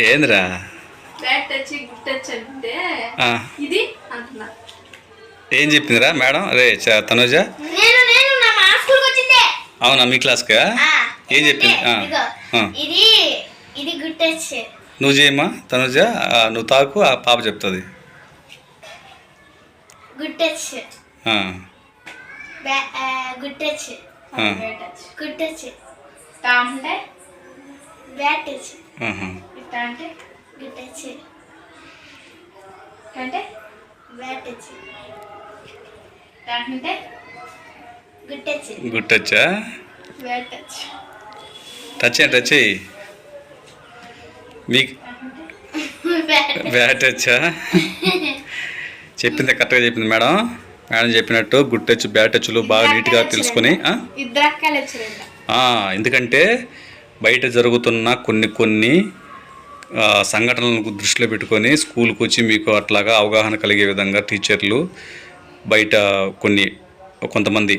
ఏందిరా? Bad touch good touch అంటే ఆ, ఇది ఏం చెప్పిందిరా మేడం? రే చ- తనుజ? నేను నేను నా మా స్కూల్కి వచ్చిందే. అవునా మీ క్లాస్కా? ఏం చెప్పింది? ఆ, ఇదిగో, ఆ. ఇది ఇది గుడ్ టచ్ నువ్వు చేయమ్మా తనుజ నువ్వు తాకు ఆ పాప చెప్తుంది. గుడ్ టచ్ ఆ, గుడ్ టచ్? ఆ, బ్యాడ్ టచ్ అంటే అంటే అంటే మీకు బ్యాడ్ టచ్చా చెప్పింది కరెక్ట్గా చెప్పింది మేడం. మేడం చెప్పినట్టు గుడ్ టచ్ బ్యాడ్ టచ్లు బాగా నీట్గా తెలుసుకొని ఎందుకంటే బయట జరుగుతున్న కొన్ని కొన్ని సంఘటనలను దృష్టిలో పెట్టుకొని స్కూల్కి వచ్చి మీకు అట్లాగా అవగాహన కలిగే విధంగా టీచర్లు బయట కొన్ని కొంతమంది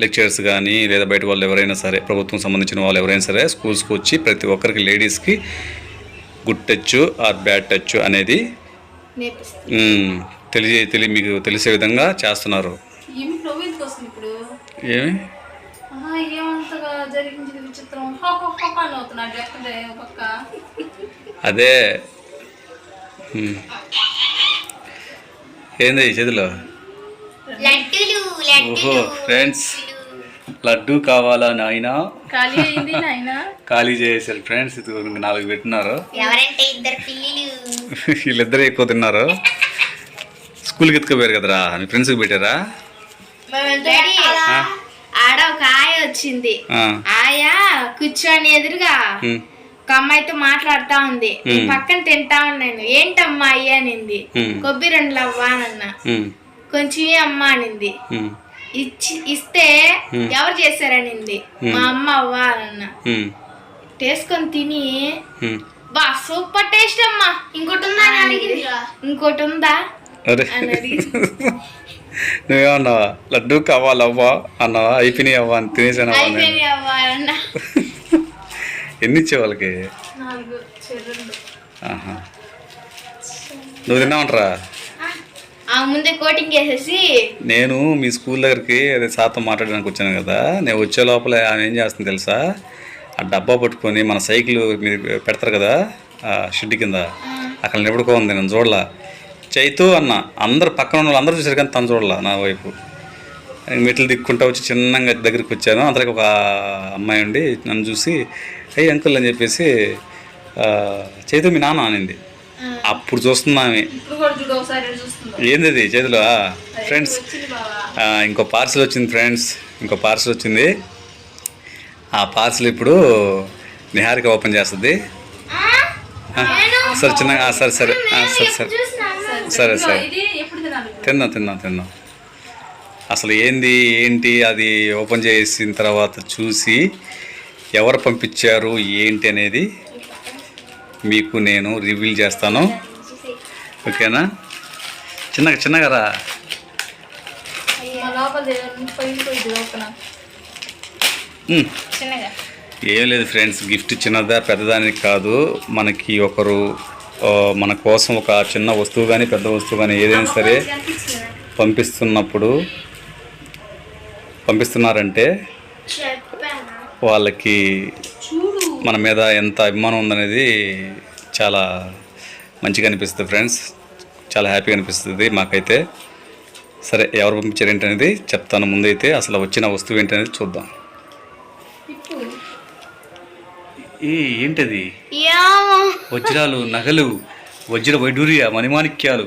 లెక్చరర్స్ కానీ లేదా బయట వాళ్ళు ఎవరైనా సరే ప్రభుత్వం సంబంధించిన వాళ్ళు ఎవరైనా సరే స్కూల్స్కి వచ్చి ప్రతి ఒక్కరికి లేడీస్కి good touch or bad touch అనేది తెలియ తెలియ మీకు తెలిసే విధంగా చేస్తున్నారు. ఏమి? ఏమంతగా జరిగింది విచిత్రం. అని అవుతున్నాడు పక్క? అదే. ఏంది ఈ చేతిలో? ఓహో ఫ్రెండ్స్ లడ్డు కావాలా నాయనా? ఖాళీ చేశారు ఫ్రెండ్స్ నాలుగు పెట్టినారు. ఎవరంటే ఇద్దరు పిల్లలు. వీళ్ళిద్దరే ఎక్కువ తిన్నారు. స్కూల్కి ఎత్తుకోపోయారు కదరా? మీ ఫ్రెండ్స్కి పెట్టారా? ఆడ ఒక ఆయ వచ్చింది. ఆయ కూర్చొని ఎదురుగా. ఒక అమ్మాయితో మాట్లాడుతా ఉంది. పక్కన తింటా ఉన్నాను. ఏంటమ్మా అయ్యి అనింది. కొబ్బరి రెండులు అవ్వా అన్న. కొంచెం ఏ అమ్మ అనింది. ఇచ్చి ఇస్తే ఎవరు చేశారనింది? మా అమ్మ అవ్వా అన్న. టేసుకొని తిని. బా సూపర్ టేస్ట్ అమ్మా. ఇంకోటి ఉందా? అని అడిగింది. ఇంకోటి ఉందా? అని అడిగింది. నువ్వేమన్నావా లడ్డు కావాలా అవ్వా అన్నావా అయిపోయినాయి అవ్వా అని తినేసాను అవ్వా అని. అయిపోయింది అవ్వా అన్న ఎన్ని ఇచ్చే వాళ్ళకి నువ్వు తిన్నావంటరా ముందే కోటింగ్ వేసేసి నేను మీ స్కూల్ దగ్గరికి అదే సార్తో మాట్లాడడానికి వచ్చాను కదా నేను వచ్చే లోపల ఆమె ఏం చేస్తుంది తెలుసా ఆ డబ్బా పట్టుకొని మన సైకిల్ మీరు పెడతారు కదా షెడ్ కింద అక్కడ నిలబడుకో ఉంది నేను చూడలా చైతు అన్న అందరు పక్కన ఉన్న వాళ్ళు అందరూ చూసారు కానీ తను చూడలా నా వైపు. మెట్లు దిక్కుంటా వచ్చి చిన్నగా దగ్గరికి వచ్చాను. అంతలోకి ఒక అమ్మాయి ఉండి నన్ను చూసి అయ్యి అంకుల్ అని చెప్పేసి చైతు మీ నాన్న అనింది. అప్పుడు చూస్తున్నా ఆమె. ఇప్పుడు కూడా చూడు ఒకసారి ఎటు చూస్తుందో. ఏంది అది చేతిలో ఫ్రెండ్స్. ఇంకో పార్సిల్ వచ్చింది ఫ్రెండ్స్. ఇంకో పార్సిల్ వచ్చింది. ఆ పార్సిల్ ఇప్పుడు నిహారిక ఓపెన్ చేస్తుంది. సరే చిన్నగా సరే సరే. సరే సరే. సరే సరే? తిందాం తిందాం తిందాం అసలు ఏంది ఏంటి అది ఓపెన్ చేసిన తర్వాత చూసి ఎవరు పంపించారు ఏంటి అనేది మీకు నేను రివీల్ చేస్తాను. ఓకేనా? చిన్నగా చిన్నగా రా. ఏం లేదు ఫ్రెండ్స్ గిఫ్ట్ చిన్నదా పెద్దదానికి కాదు. మనకి ఒకరు మన కోసం ఒక చిన్న వస్తువు కానీ పెద్ద వస్తువు కానీ ఏదైనా సరే పంపిస్తున్నప్పుడు పంపిస్తున్నారంటే వాళ్ళకి మన మీద ఎంత అభిమానం ఉందనేది చాలా మంచిగా అనిపిస్తుంది ఫ్రెండ్స్. చాలా హ్యాపీగా అనిపిస్తుంది మాకైతే. సరే ఎవరు పంపించారు ఏంటనేది చెప్తాను. ముందైతే అసలు వచ్చిన వస్తువు ఏంటనేది చూద్దాం. ఏ ఏంటది? వజ్రాలు నగలు వజ్ర వైడూర్య మణిమాణిక్యాలు.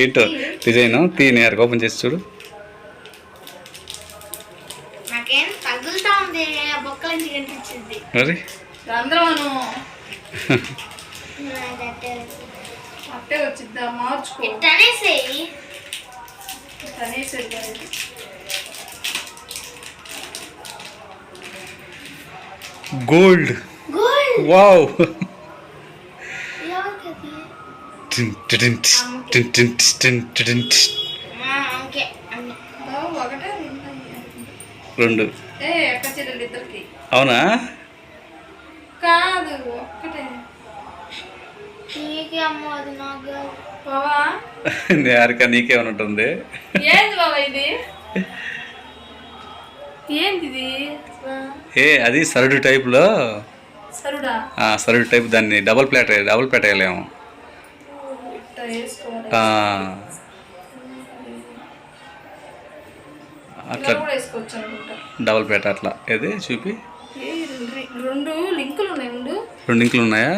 ఏంటో డిజైన్ తీ నేను ఓపెన్ చేసి చూడు. మరి వచ్చిద్దా? మార్చుకో ఇట్టనేసేయి అనేసరి కదా ఇది. గోల్డ్ గోల్డ్ వావ్ రెండా? అవునా కాదు ఒక్కటే నీకే అమ్మ అది నాకు బావా నేరక నీకేమైనా ఉంటుంది ఏంది బాబా ఇది ఏంది ఇది ఏ అది సరుడు టైప్లో? సరుడా? టైప్ దాన్ని డబుల్ ప్లేట్ డబుల్ ప్లేట్ వేయలేము. అట్లా డబుల్ ప్లేట్ అట్లా. ఏది చూపి? రెండు- లింకులు ఉన్నాయి రెండు. ఇంకులు ఉన్నాయా?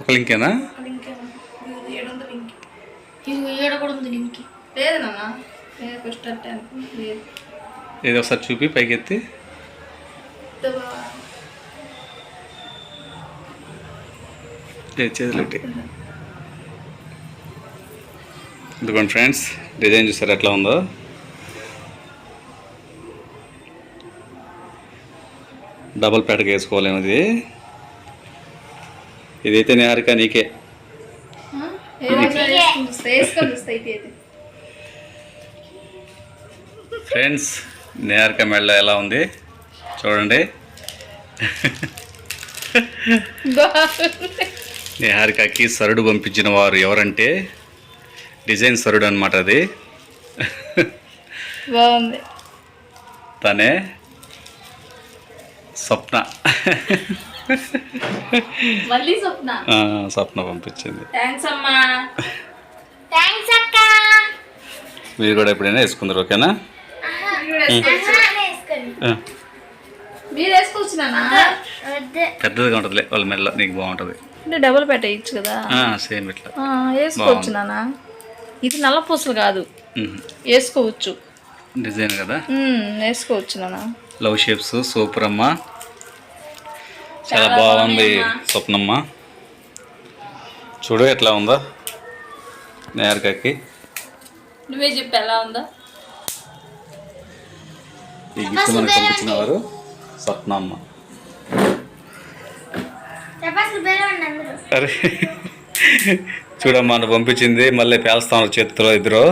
ఒక లింకేనా ఒక లింక్ ఏమో ఇది ఏడు వందల లింక్ ఇది ఈడ కూడా ఉంది దీనికి లేదు నాన్న లేదు ఏదో ఒకసారి చూపి పైకి ఎత్తి ఇద్దా బావా. ఏ చేతులెట్టి ఫ్రెండ్స్ డిజైన్ చూసారు ఎట్లా ఉందో? డబల్ ప్యాట్కి వేసుకోలేము ఇది. ఇదైతే నేహారిక నీకే. ఫ్రెండ్స్ నేహారిక మెళ్ళ ఎలా ఉంది? చూడండి. బాగుంది నిహారికకి సరుడు పంపించిన వారు ఎవరంటే? డిజైన్ సరుడు అనమాట అది. బాగుంది. తనే స్వప్న. మళ్ళీ స్వప్న? ఆ, స్వప్న పంపించింది. థ్యాంక్స్ అమ్మా. థ్యాంక్స్ అక్క. మీరు కూడా ఎప్పుడైనా వేసుకుందరు ఓకేనా? పెద్దదిగా ఉంటుందిలే వాళ్ళ మెల్ల నీకు బాగుంటుంది. అంటే డబుల్ పెట్టేయచ్చు కదా? సేమ్ ఇట్లా. ఆ, వేసుకోవచ్చు నాన్న ఇది నల్ల పూసలు కాదు. వేసుకోవచ్చు. డిజైన్ కదా? వేసుకోవచ్చు నాన్న లవ్ షేప్స్ సూపర్ అమ్మ చాలా బాగుంది. స్వప్నమ్మ. చూడు ఎట్లా ఉందో నేరకాకి. నువ్వే చెప్పు ఎలా ఉందో. ఈ గిఫ్ట్ మనకు పంపించిన వారు స్వప్నమ్మ అరే చూడమ్మా పంపించింది మళ్ళీ పేల్స్తాను చేతిలో ఇద్దరు.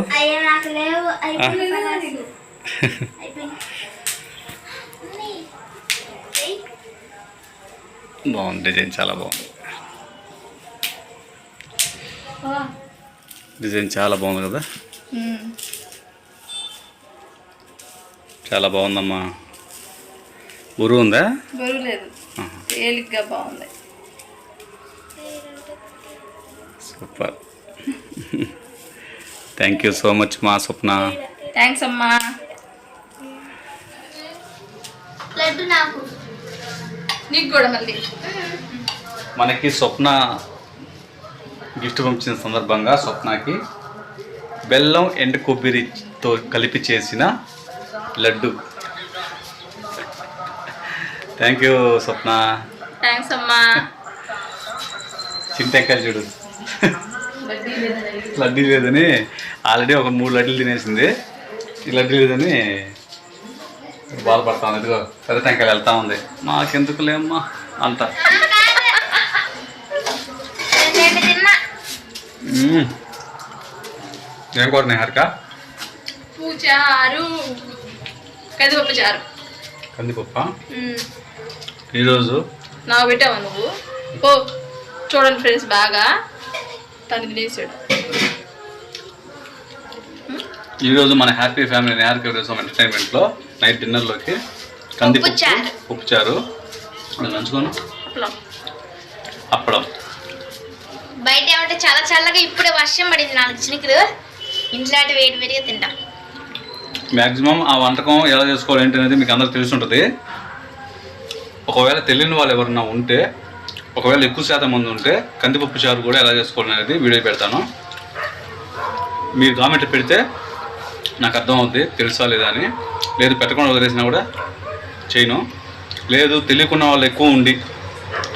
బాగుంది డిజైన్ చాలా బాగుంది. డిజైన్ చాలా బాగుంది కదా. చాలా బాగుందమ్మా. ఊరు ఉందా? బరువు లేదు. తేలిగ్గా బాగుంది. Super. Thank you so much మా స్వప్న. థ్యాంక్స్ అమ్మా. లడ్డు నాకు. నీకు కూడా మళ్ళీ. మనకి స్వప్న గిఫ్ట్ పంపించిన సందర్భంగా స్వప్నకి బెల్లం ఎండు కొబ్బరితో కలిపి చేసిన laddu. Thank you Swapna. Thanks అమ్మా. చింతకాయలు చూడు. లడ్డీ లేదని ఆల్రెడీ ఒక మూడు లడ్డీలు తినేసింది. ఈ లడ్డీ లేదని బాధపడతా ఉంది. ఇదిగో పెద్ద టెంకాయలు వెళ్తా ఉంది. మాకెందుకు లేమ్మా అంట నేను తిన్నా మ్మ్. ఏం కోరినాయి హరిక పూచారు కందిపప్పు చారు. కందిపప్ప. ఈరోజు? నాకు పెట్టావా నువ్వు? ఓ చూడండి ఫ్రెండ్స్ బాగా. తను తినేసాడు. ఈరోజు మన హ్యాపీ ఫ్యామిలీ నేర్కి కోసం ఎంటర్టైన్మెంట్లో నైట్ డిన్నర్లోకి కందిపప్పు. ఉప్పుచారు అది నంచుకోను. అప్పడం. బయట ఏమంటే చాలా చల్లగా ఇప్పుడే వర్షం పడింది నాలుగు చినుకులు. ఇంట్లో వేడి వేడిగా తింటా. మ్యాక్సిమం ఆ వంటకం ఎలా చేసుకోవాలి ఏంటి అనేది మీకు అందరికి తెలిసి ఉంటుంది ఒకవేళ తెలియని వాళ్ళు ఎవరన్నా ఉంటే ఒకవేళ ఎక్కువ శాతం మంది ఉంటే కందిపప్పు చారు కూడా ఎలా చేసుకోవాలి అనేది వీడియో పెడతాను. మీరు కామెంట్ పెడితే నాకు అర్థం అవుద్ది తెలుసా లేదా అని. లేదు పెట్టకుండా వదిలేసినా కూడా చేయను. లేదు తెలియకున్న వాళ్ళు ఎక్కువ ఉండి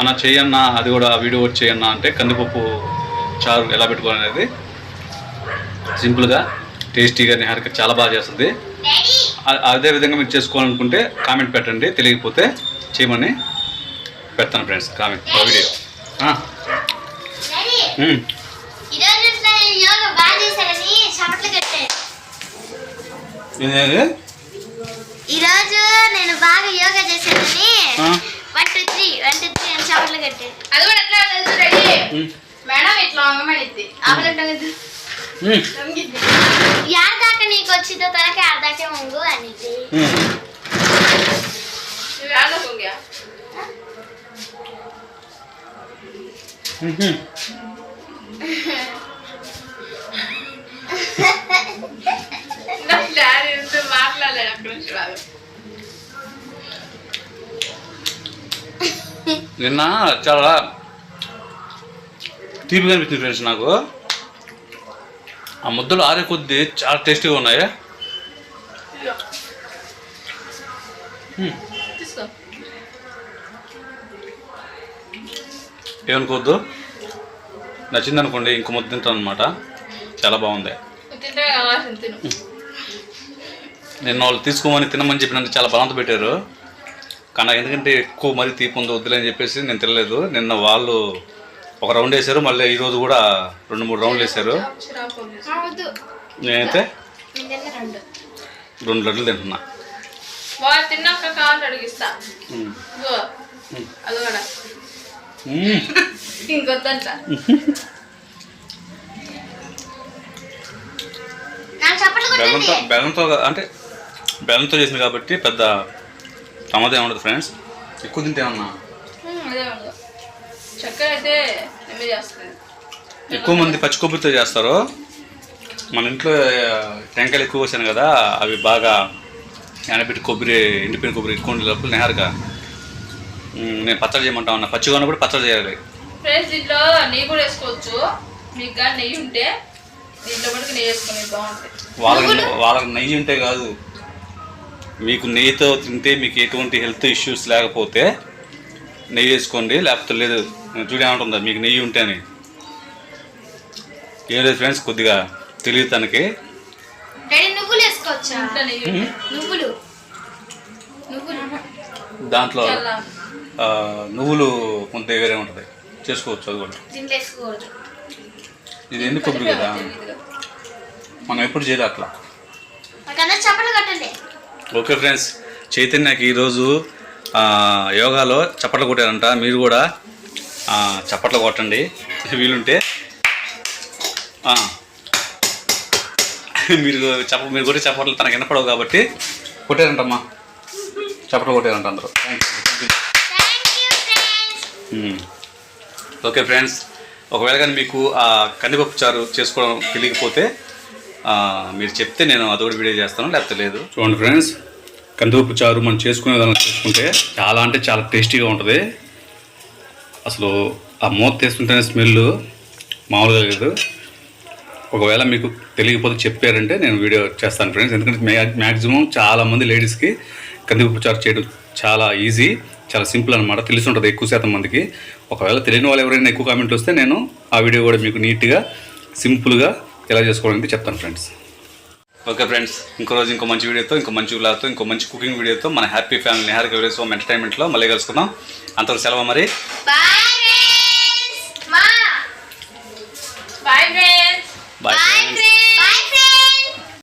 అన్న చేయన్నా అది కూడా వీడియో వచ్చి చేయన్నా అంటే కందిపప్పు చారు ఎలా పెట్టుకోవాలనేది సింపుల్గా టేస్టీగా నిహారిక చాలా బాగా చేస్తుంది. అదే విధంగా మీరు చేసుకోవాలనుకుంటే కామెంట్ పెట్టండి తెలియకపోతే చేయమని పెడతాను ఫ్రెండ్స్ కామెంట్ వీడియో? ఈరోజు నేను బాగా యోగా చేశానని? One two three one two three అని కట్టాను అది కూడా ఎట్లా తెలుసు. మేడం ఇట్లా వంగిద్ది ఉమ్. వంగిద్ది యార్ దాకా నీకు వచ్చిందో తనకి ఆడ దాకా ముంగు అనేది ఉమ్. నువ్వు యాడలో వంగా ఉహు. నా డాడీ ఉంటే మాట్లాడలేదు అక్కడ నుంచి వాళ్ళు నిన్న చాలా తీపిగా అనిపించింది ఫ్రెండ్స్ నాకు ఆ ముద్దలు ఆరే కొద్దీ చాలా టేస్టీగా ఉన్నాయి. ఏమనుకోవద్దు. నచ్చింది అనుకోండి ఇంకో ముద్ద తింటాను అనమాట చాలా బాగుంది. నిన్న వాళ్ళు తీసుకోమని తినమని చెప్పినందుకు చాలా బలంతో పెట్టారు. కానీ నాకు ఎందుకంటే ఎక్కువ మరీ తీపి ఉంది వద్దులే అని చెప్పేసి నేను తినలేదు. నిన్న వాళ్ళు ఒక రౌండ్ వేశారు మళ్ళీ ఈరోజు కూడా రెండు మూడు రౌండ్లు వేశారు. నేనైతే రెండు. రెండు లడ్లు తింటున్నా. తిన్నాక కావాలి అడిగిస్తా. అది కూడా. ఇంకొద్దంట. బెల్లంతో బెల్లంతో అంటే బెల్లంతో చేసింది కాబట్టి పెద్ద ప్రమాదం ఉండదు ఫ్రెండ్స్ ఎక్కువ తింటే ఉండదు. చక్కెర అయితే చేస్తుంది. ఎక్కువ మంది పచ్చి కొబ్బరితో చేస్తారు. మన ఇంట్లో టెంకాయలు ఎక్కువ వచ్చాను కదా అవి బాగా ఎండబెట్టి కొబ్బరి ఎండిపోయిన కొబ్బరి ఎక్కువ ఉండేటప్పుడు నేహారుగా. ఉమ్, నేను పచ్చడి చేయమంటా ఉన్నా. పచ్చిగా ఉన్నప్పుడు పచ్చడి చేయాలి. ఫ్రెండ్స్ దీంట్లో నెయ్యి కూడా వేసుకోవచ్చు. మీకు కానీ నెయ్యి ఉంటే దీంట్లో కూడా నెయ్యి బాగుంటుంది. వాళ్ళకి వాళ్ళకి నెయ్యి ఉంటే కాదు. మీకు నెయ్యితో తింటే మీకు ఎటువంటి హెల్త్ ఇష్యూస్ లేకపోతే నెయ్యి వేసుకోండి లేకపోతే లేదు చూడేమంటుందా మీకు నెయ్యి ఉంటే అని. ఏం లేదు ఫ్రెండ్స్ కొద్దిగా తెలియదు తనకి. దాంట్లో నువ్వులు కొంత వేరే ఉంటుంది. చేసుకోవచ్చు అది కూడా. ఇది ఎన్ని కొబ్బరి కదా. మనం ఎప్పుడు చేయదు అట్లా. ఓకే ఫ్రెండ్స్ చైతన్యకి ఈరోజు యోగాలో చప్పట్లు కొట్టారంట. మీరు కూడా చప్పట్లు కొట్టండి. వీలుంటే. మీరు చప్ప మీరు కొట్టే చప్పట్లు తనకు వినపడవు కాబట్టి కొట్టారంటమ్మా. చప్పట్లు కొట్టారంట అందరూ. ఫ్రెండ్స్ ఓకే ఫ్రెండ్స్ ఒకవేళ కానీ మీకు ఆ కందిపప్పు చారు చేసుకోవడం తెలియకపోతే మీరు చెప్తే నేను అది కూడా వీడియో చేస్తాను. లేకపోతే లేదు. చూడండి ఫ్రెండ్స్ కందిపప్పు చారు మనం చేసుకునే దాన్ని చూసుకుంటే చాలా అంటే చాలా టేస్టీగా ఉంటుంది. అసలు ఆ మూత తీసుకుంటేనే స్మెల్ మామూలుగా లేదు. ఒకవేళ మీకు తెలియకపోతే చెప్పారంటే నేను వీడియో చేస్తాను ఫ్రెండ్స్ ఎందుకంటే మ్యాక్సిమం చాలామంది లేడీస్కి కందిపప్పు చారు చేయడం చాలా ఈజీ చాలా సింపుల్ అనమాట తెలిసి ఉంటుంది ఎక్కువ శాతం మందికి. ఒకవేళ తెలియని వాళ్ళు ఎవరైనా ఎక్కువ కామెంట్ వస్తే నేను ఆ వీడియో కూడా మీకు నీట్గా సింపుల్గా ఎలా చేసుకోవాలంటే చెప్తాను ఫ్రెండ్స్ ఓకే ఫ్రెండ్స్ ఇంకో రోజు ఇంకో మంచి వీడియోతో ఇంకో మంచి వ్లాగ్తో ఇంకో మంచి కుకింగ్ వీడియోతో మన happy family Niharika village home ఎంటర్టైన్మెంట్లో మళ్ళీ కలుసుకుందాం. అంతవరకు సెలవు మరి. Bye bye